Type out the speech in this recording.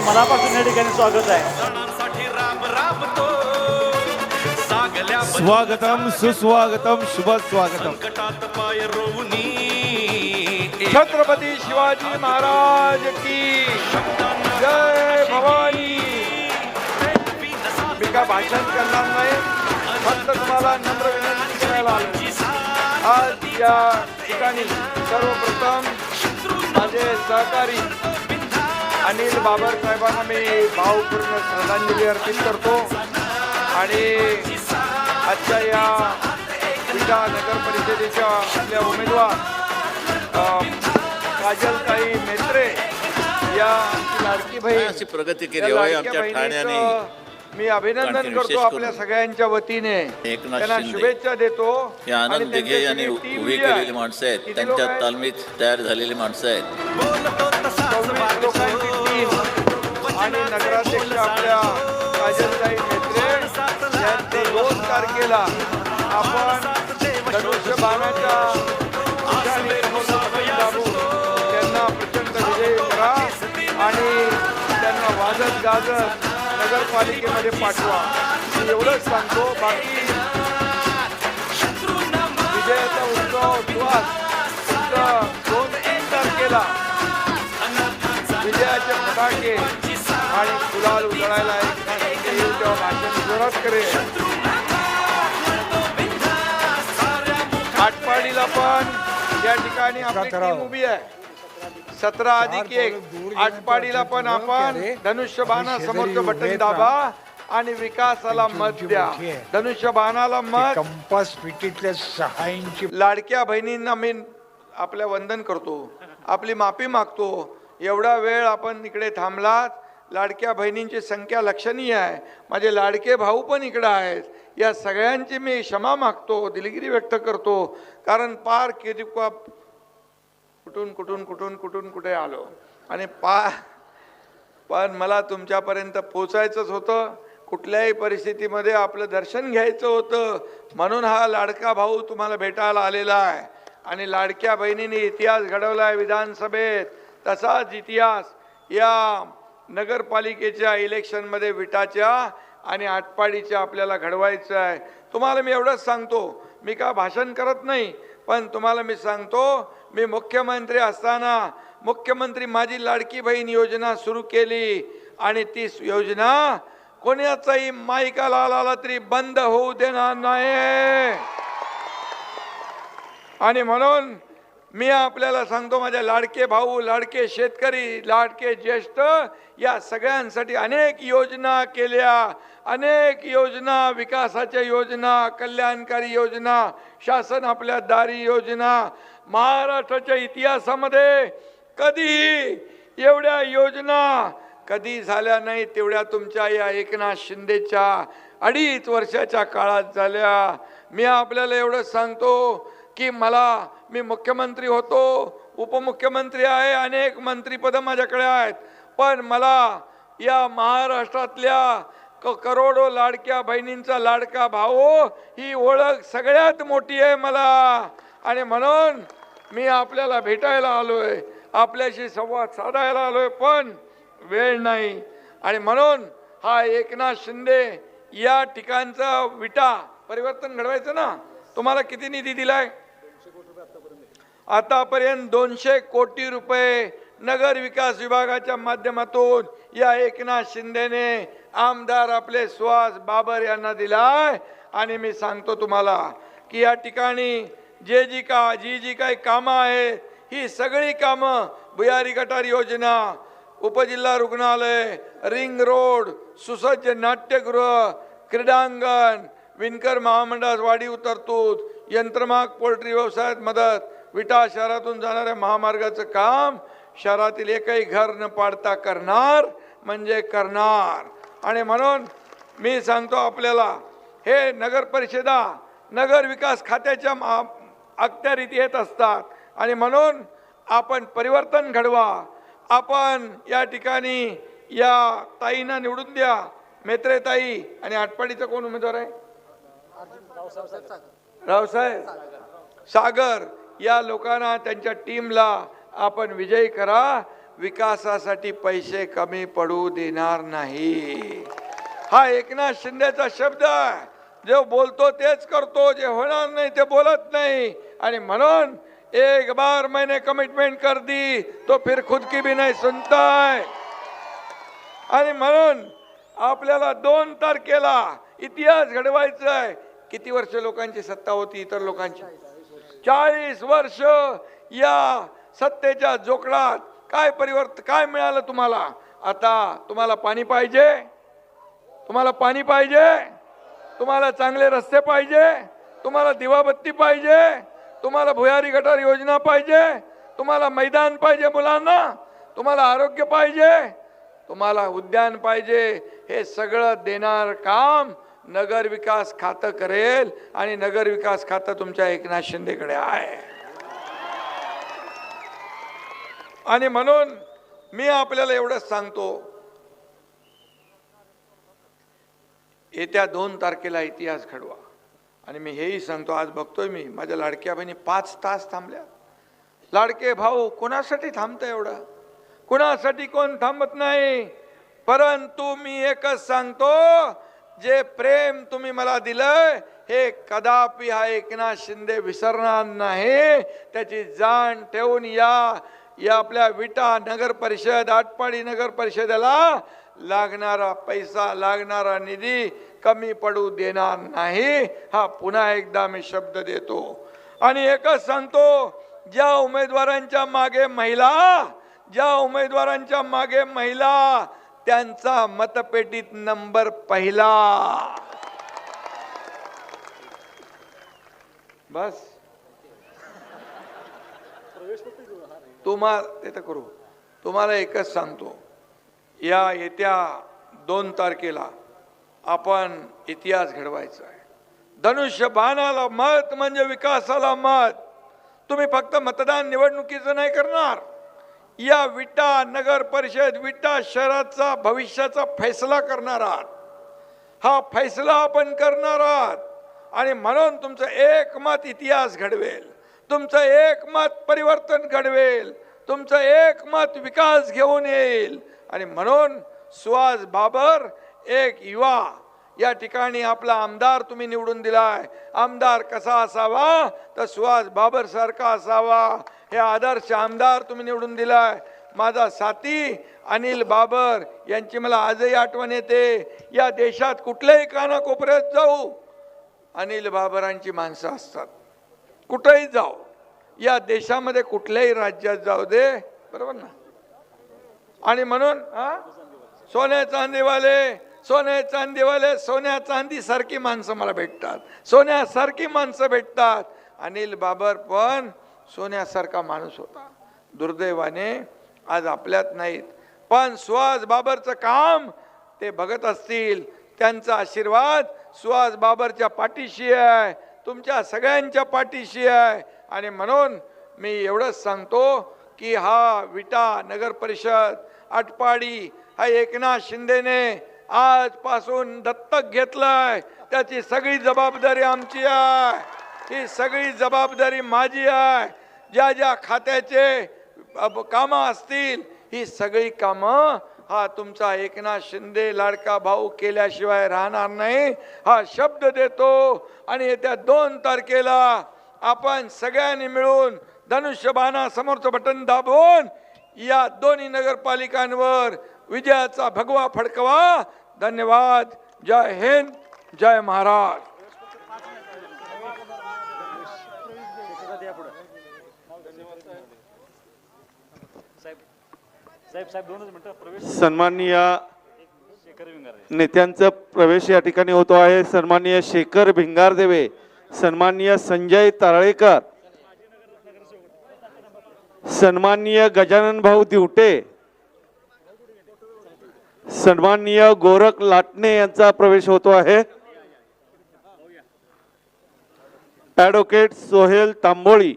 तुमचं मनापासून या ठिकाणी स्वागत आहे. स्वागतम सुस्वागतम शुभ स्वागतम. छत्रपती शिवाजी महाराज की जय भवानी. मी का भाषण करणार नाही फक्त तुम्हाला नम्र विनंती करायला आलो आज या ठिकाणी सर्वप्रथम माझे सहकारी अनिल बाबर साहेबांना मी भावपूर्ण श्रद्धांजली अर्पित करतो. आणि आजच्या या विटा नगर परिषदेच्या आपल्या उमेदवार काजलताई मेत्रे या लाडकी बहीण अशी प्रगती या केली आमच्या ठाण्याने मी अभिनंदन करतो आपल्या सगळ्यांच्या वतीने. त्यांना शुभेच्छा देतो. हे आनंद आणि दिघे यांनी उभी केलेली माणसं आहेत. त्यांच्या? तालमीत तयार झालेली माणसं आहेत. आणि नगराध्यक्ष आपल्या काजलताई मेत्रे यांचे दोन तारखेला आपण धनुष्य बाणाच्या त्यांना प्रचंड विजयी करा आणि त्यांना वाजत गाजत नगरपालिकेमध्ये पाठवा. मी एवढंच सांगतो बाकी विजयाचा उत्सव दिवस दोन तीन तारखेला विजयाचे फटाके आणि गुलाल उजळायला तेव्हा भाषण जोरात करेल. आटपाडीला पण या ठिकाणी आपली उभी आहे. सतरा अधिक एक. आटपाडीला पण आपण धनुष्यबाणा समोरचं बटन दाबा आणि विकासाला मत द्या. धनुष्यबाणाला मत कंपास पिटीतल्या सहा इंची लाडक्या बहिणींना मी आपल्या वंदन करतो. आपली माफी मागतो. एवढा वेळ आपण इकडे थांबलात. लाडक्या बहिणींची संख्या लक्षणीय आहे. माझे लाडके भाऊ पण इकडं आहेत. या सगळ्यांची मी क्षमा मागतो दिलगिरी व्यक्त करतो. कारण पार किती कुठून कुठून कुठून कुठून कुठे आलो. आणि पा पण मला तुमच्यापर्यंत पोचायचंच होतं. कुठल्याही परिस्थितीमध्ये आपलं दर्शन घ्यायचं होतं. म्हणून हा लाडका भाऊ तुम्हाला भेटायला आलेला आहे. आणि लाडक्या बहिणीने इतिहास घडवला आहे विधानसभेत. तसाच इतिहास. या नगरपालिकेच्या इलेक्शनमध्ये विटाच्या आणि आटपाडीच्या आपल्याला घडवायचं आहे. तुम्हाला मी एवढंच सांगतो. मी का भाषण करत नाही पण तुम्हाला मी सांगतो मी मुख्यमंत्री असताना मुख्यमंत्री माझी लाडकी बहीण योजना सुरू केली आणि ती योजना कोणाचाही माईकाला आला तरी बंद होऊ देणार नाही. आणि म्हणून मी आपल्याला सांगतो माझ्या लाडके भाऊ लाडके शेतकरी लाडके ज्येष्ठ या सगळ्यांसाठी अनेक योजना केल्या. अनेक योजना विकासाच्या योजना कल्याणकारी योजना शासन आपल्या दारी योजना. महाराष्ट्राच्या इतिहासामध्ये कधीही एवढ्या योजना कधी झाल्या नाही तेवढ्या तुमच्या या एकनाथ शिंदेच्या अडीच वर्षाच्या काळात झाल्या. मी आपल्याला एवढंच सांगतो की मला मी मुख्यमंत्री होतो उपमुख्यमंत्री आहे अनेक मंत्रीपदं माझ्याकडे आहेत. पण मला या महाराष्ट्रातल्या क करोडो लाडक्या बहिणींचा लाडका भाऊ ही ओळख सगळ्यात मोठी आहे मला. आणि म्हणून मी आपल्याला भेटायला आलोय आपल्याशी संवाद साधायला आलोय पण वेळ नाही. आणि म्हणून हा एकनाथ शिंदे या ठिकाणचा विटा परिवर्तन घडवायचं ना? तुम्हाला किती निधी दिलाय? आतापर्यंत दोनशे कोटी रुपये नगर विकास विभागाच्या माध्यमातून या एकनाथ शिंदेने आमदार आपले सुहास बाबर यांना दिलाय. आणि मी सांगतो तुम्हाला की या ठिकाणी जे जी का जी जी काही कामं आहेत ही सगळी कामं भुयारी गटार योजना उपजिल्हा रुग्णालय रिंग रोड सुसज्ज नाट्यगृह क्रीडांगण विणकर महामंडळास वाढीव तरतूद यंत्रमाग पोल्ट्री व्यवसायात मदत. विटा शहरातून जाणाऱ्या महामार्गाचं काम शहरातील एकही घर न पाडता करणार म्हणजे करणार. आणि म्हणून मी सांगतो आपल्याला हे नगर परिषदा नगर विकास खात्याच्या मा अखत्यारीत येत असतात. आणि म्हणून आपण परिवर्तन घडवा. आपण या ठिकाणी या ताईंना निवडून द्या. मेत्रे ताई आणि आटपाडीचा कोण उमेदवार आहे? रावसाहेब सागर या लोकांना त्यांच्या टीमला आपण विजयी करा. विकासासाठी पैसे कमी पडू देणार नाही. हा एकनाथ शिंदेचा शब्द आहे. जो बोलतो तेच करतो जे होणार नाही ते बोलत नाही. आणि म्हणून एक बार मैंने कमिटमेंट कर दी तो फिर खुद की भी नाही सुनताय आणि म्हणून आपल्याला दोन तारखेला इतिहास घडवायचा आहे. किती वर्ष लोकांची सत्ता होती इतर लोकांची? चाळीस वर्ष या सत्तेच्या जोकडात काय परिवर्तन काय मिळालं तुम्हाला? आता तुम्हाला पाणी पाहिजे? तुम्हाला पाणी पाहिजे? तुम्हाला चांगले रस्ते पाहिजे? तुम्हाला दिवाबत्ती पाहिजे? तुम्हाला भुयारी गटार योजना पाहिजे? तुम्हाला मैदान पाहिजे मुलांना? तुम्हाला आरोग्य पाहिजे? तुम्हाला उद्यान पाहिजे? हे सगळं देणार काम नगर विकास खातं करेल आणि नगर विकास खातं तुमच्या एकनाथ शिंदेकडे आहे. आणि म्हणून मी आपल्याला एवढंच सांगतो येत्या दोन तारखेला इतिहास घडवा. आणि मी हेही सांगतो आज बघतोय मी माझ्या लाडक्या बहिणी पाच तास थांबल्या. लाडके भाऊ कोणासाठी थांबतं एवढं? कुणासाठी कोण थांबत नाही? परंतु मी एकच सांगतो जे प्रेम तुम्ही मला दिलं हे कदापि हा एकनाथ शिंदे विसरणार नाही. त्याची जाण ठेवून या या आपल्या विटा नगर परिषद आटपाडी नगर परिषदेला लागणारा पैसा लागणारा निधी कमी पडू देणार नाही. हा पुन्हा एकदा मी शब्द देतो. आणि एकच सांगतो ज्या उमेदवारांच्या मागे महिला ज्या उमेदवारांच्या मागे महिला त्यांचा मतपेटीत नंबर पहिला. बस. तुम्हा ते तर करू. तुम्हाला एकच सांगतो. या येत्या दोन तारखेला आपण इतिहास घडवायचा आहे. धनुष्य बाणाला मत म्हणजे विकासाला मत. तुम्ही फक्त मतदान निवडणुकीचं नाही करणार. या विटा नगर परिषद विटा शहराचा भविष्याचा फैसला करणार आहात. हा फैसला आपण करणार आहात. आणि म्हणून तुमचं एक मत इतिहास घडवेल. तुमचं एक मत परिवर्तन घडवेल. तुमचं एक मत विकास घेऊन येईल. आणि म्हणून सुहास बाबर एक युवा या ठिकाणी आपला आमदार तुम्ही निवडून दिलाय. आमदार कसा असावा? तर सुहास बाबर सारखा असावा. हे आदर्श आमदार तुम्ही निवडून दिलाय. माझा साथी अनिल बाबर यांची मला आजही आठवण येते. या देशात कुठल्याही कानाकोपऱ्यात जाऊ अनिल बाबरांची माणसं असतात. कुठेही जाऊ या देशामध्ये कुठल्याही राज्यात जाऊ दे बरोबर ना? आणि म्हणून हा? सोन्या चांदीवाले सोन्या चांदीवाले सोन्या चांदी सारखी माणसं मला भेटतात. सोन्यासारखी माणसं भेटतात. अनिल बाबर पण सोन्यासारखा माणूस होता. दुर्दैवाने आज आपल्यात नाहीत. पण सुहास बाबरचं काम ते बघत असतील. त्यांचा आशीर्वाद सुहास बाबरच्या पाठीशी आहे. तुमच्या सगळ्यांच्या पाठीशी आहे. आणि म्हणून मी एवढंच सांगतो की हा विटा नगर परिषद आटपाडी हा एकनाथ शिंदेने आजपासून दत्तक घेतलाय. त्याची सगळी जबाबदारी आमची आहे. ही सगळी जबाबदारी माझी आहे. ज्या ज्या खात्याचे अब- कामं असतील ही सगळी कामं हा तुमचा एकनाथ शिंदे लाडका भाऊ केल्याशिवाय राहणार नाही. हा शब्द देतो आणि येत्या दोन तारखेला आपण सगळ्यांनी मिळून धनुष्यबाणा समोरचं बटन दाबून या दोन्ही नगरपालिकांवर विजयाचा भगवा फडकवा. धन्यवाद. जय हिंद. जय महाराज. सन्माननीय नेत्यांचा प्रवेश या ठिकाणी होतो आहे. सन्माननीय शेखर भिंगारदेवे सन्माननीय संजय तारळेकर सन्माननीय गजानन भाऊ दिवटे सन्माननीय गोरख लाटणे यांचा प्रवेश होतो आहे. ॲडव्होकेट सोहेल तांबोळी